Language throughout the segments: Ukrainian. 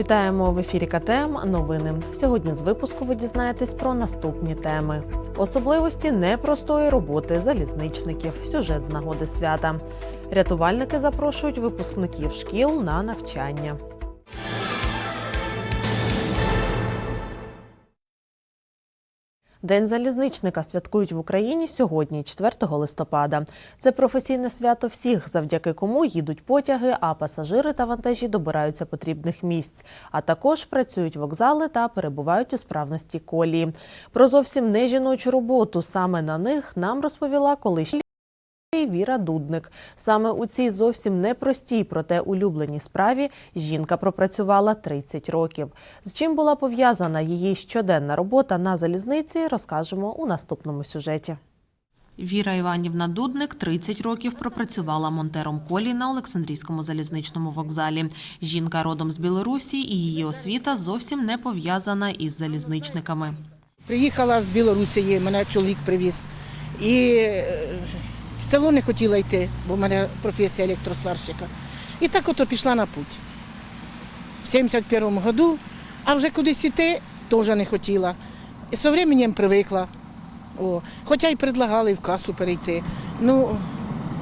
Вітаємо в ефірі КТМ. Новини. Сьогодні з випуску ви дізнаєтесь про наступні теми: особливості непростої роботи залізничників, сюжет з нагоди свята. Рятувальники запрошують випускників шкіл на навчання. День залізничника святкують в Україні сьогодні, 4 листопада. Це професійне свято всіх, завдяки кому їдуть потяги, а пасажири та вантажі добираються потрібних місць. А також працюють вокзали та перебувають у справності колії. Про зовсім не жіночу роботу саме на них нам розповіла колишня Віра Дудник. Саме у цій зовсім непростій, проте улюбленій справі жінка пропрацювала 30 років. З чим була пов'язана її щоденна робота на залізниці, розкажемо у наступному сюжеті. Віра Іванівна Дудник 30 років пропрацювала монтером колій на Олександрійському залізничному вокзалі. Жінка родом з Білорусі і її освіта зовсім не пов'язана із залізничниками. Приїхала з Білорусі, мене чоловік привіз. І е, в село не хотіла йти, бо в мене професія електросварщика. І так ото пішла на путь. В 71-му году, а вже кудись йти теж не хотіла. І з часом привикла. О, хоча й предлагали в касу перейти. Ну,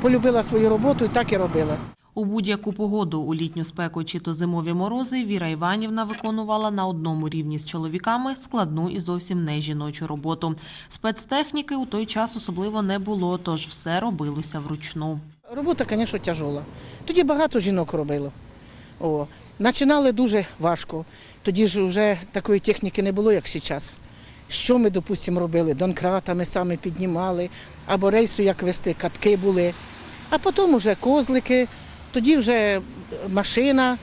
полюбила свою роботу і так і робила. У будь-яку погоду у літню спеку чи то зимові морози Віра Іванівна виконувала на одному рівні з чоловіками складну і зовсім не жіночу роботу. Спецтехніки у той час особливо не було, тож все робилося вручну. Робота, звісно, тяжола. Тоді багато жінок робило. О, починали дуже важко. Тоді ж вже такої техніки не було, як зараз. Що ми, допустимо, робили? Донкрата ми самі піднімали, або рейсу як вести, катки були. А потім вже козлики, тоді вже машина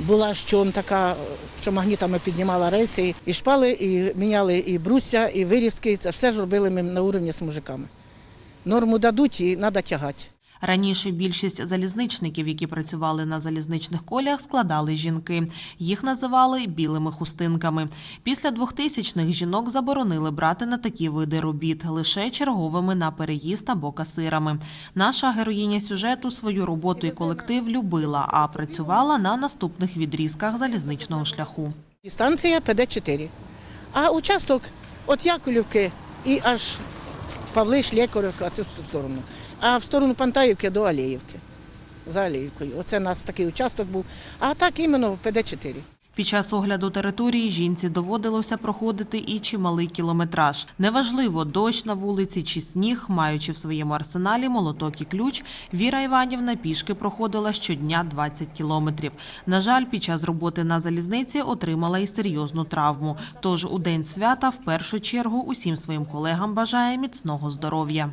була що така, що магнітами піднімала рейси, і шпали, і міняли і брусся, і вирізки. Це все ж робили ми на уровні з мужиками. Норму дадуть і треба тягати. Раніше більшість залізничників, які працювали на залізничних колях, складали жінки. Їх називали білими хустинками. Після 2000-х жінок заборонили брати на такі види робіт лише черговими на переїзд або касирами. Наша героїня сюжету свою роботу і колектив любила, а працювала на наступних відрізках залізничного шляху. Станція ПД-4. А участок від Яковлівки і аж Павлиш, Лекарівка, це в ту сторону. А в сторону Пантаївки до Аліївки. За Аліївкою. Оце у нас такий участок був. А так іменно в ПД-4. Під час огляду території жінці доводилося проходити і чималий кілометраж. Неважливо, дощ на вулиці чи сніг, маючи в своєму арсеналі молоток і ключ, Віра Іванівна пішки проходила щодня 20 кілометрів. На жаль, під час роботи на залізниці отримала і серйозну травму. Тож у день свята в першу чергу усім своїм колегам бажає міцного здоров'я.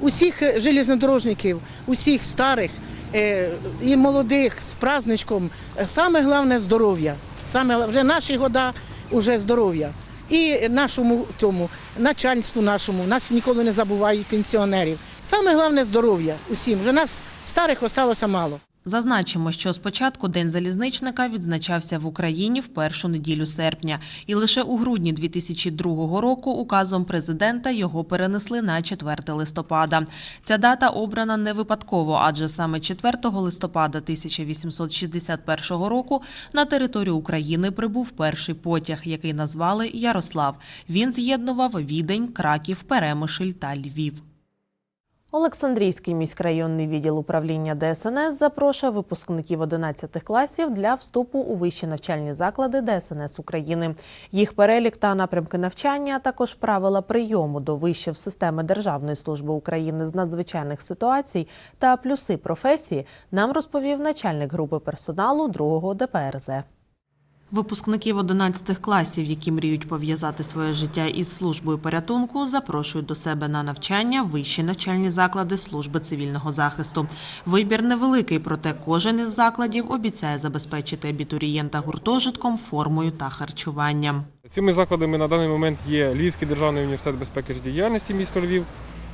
Усіх е, железнодорожників, усіх старих е, і молодих з праздничком. Е, Саме головне здоров'я. Саме вже наші года вже здоров'я. І нашому тому начальству нашому нас ніколи не забувають пенсіонерів. Саме головне здоров'я усім. Вже нас старих осталося мало. Зазначимо, що спочатку День залізничника відзначався в Україні в першу неділю серпня, і лише у грудні 2002 року указом президента його перенесли на 4 листопада. Ця дата обрана не випадково, адже саме 4 листопада 1861 року на територію України прибув перший потяг, який назвали Ярослав. Він з'єднував Відень, Краків, Перемишль та Львів. Олександрійський міськрайонний відділ управління ДСНС запрошує випускників 11 класів для вступу у вищі навчальні заклади ДСНС України. Їх перелік та напрямки навчання, а також правила прийому до вишів системи Державної служби України з надзвичайних ситуацій та плюси професії нам розповів начальник групи персоналу 2-го ДПРЗ. Випускників 11 класів, які мріють пов'язати своє життя із службою порятунку, запрошують до себе на навчання вищі навчальні заклади служби цивільного захисту. Вибір невеликий, проте кожен із закладів обіцяє забезпечити абітурієнта гуртожитком, формою та харчуванням. Цими закладами на даний момент є Львівський державний університет безпеки життєдіяльності місто Львів,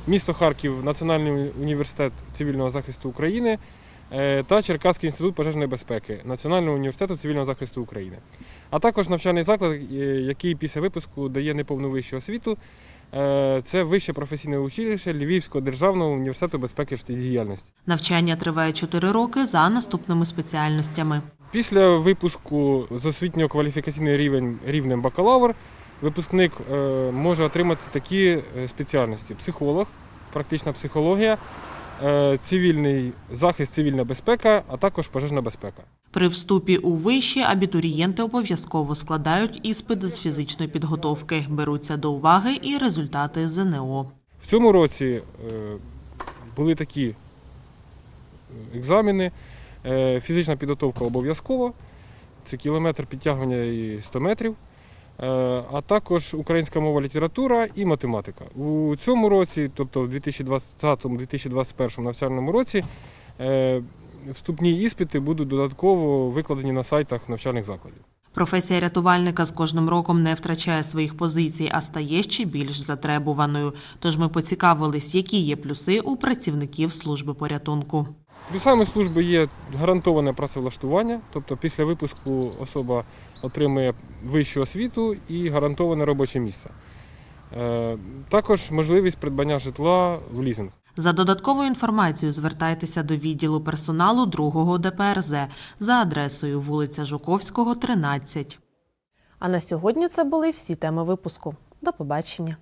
місто Харків, Національний університет цивільного захисту України та Черкаський інститут пожежної безпеки Національного університету цивільного захисту України. А також навчальний заклад, е, який після випуску дає неповну вищу освіту. е, Це вище професійне училище Львівського державного університету безпеки життєдіяльності. Навчання триває 4 роки за наступними спеціальностями. Після випуску з освітньо кваліфікаційний рівень рівнем бакалавр випускник е, може отримати такі е, спеціальності: психолог, практична психологія, е, цивільний захист, цивільна безпека, а також пожежна безпека. При вступі у виші абітурієнти обов'язково складають іспит з фізичної підготовки, беруться до уваги і результати ЗНО. В цьому році е, були такі е, екзамени. Е, Фізична підготовка обов'язкова, це кілометр підтягування і 100 метрів, Е, а також українська мова, література і математика. У цьому році, тобто в 2020-2021 навчальному році, е, вступні іспити будуть додатково викладені на сайтах навчальних закладів. Професія рятувальника з кожним роком не втрачає своїх позицій, а стає ще більш затребуваною. Тож ми поцікавились, які є плюси у працівників служби порятунку. Плюсами служби є гарантоване працевлаштування, тобто після випуску особа отримує вищу освіту і гарантоване робоче місце. Е, Також можливість придбання житла в лізинг. За додатковою інформацією звертайтеся до відділу персоналу 2-го ДПРЗ за адресою вулиця Жуковського, 13. А на сьогодні це були всі теми випуску. До побачення.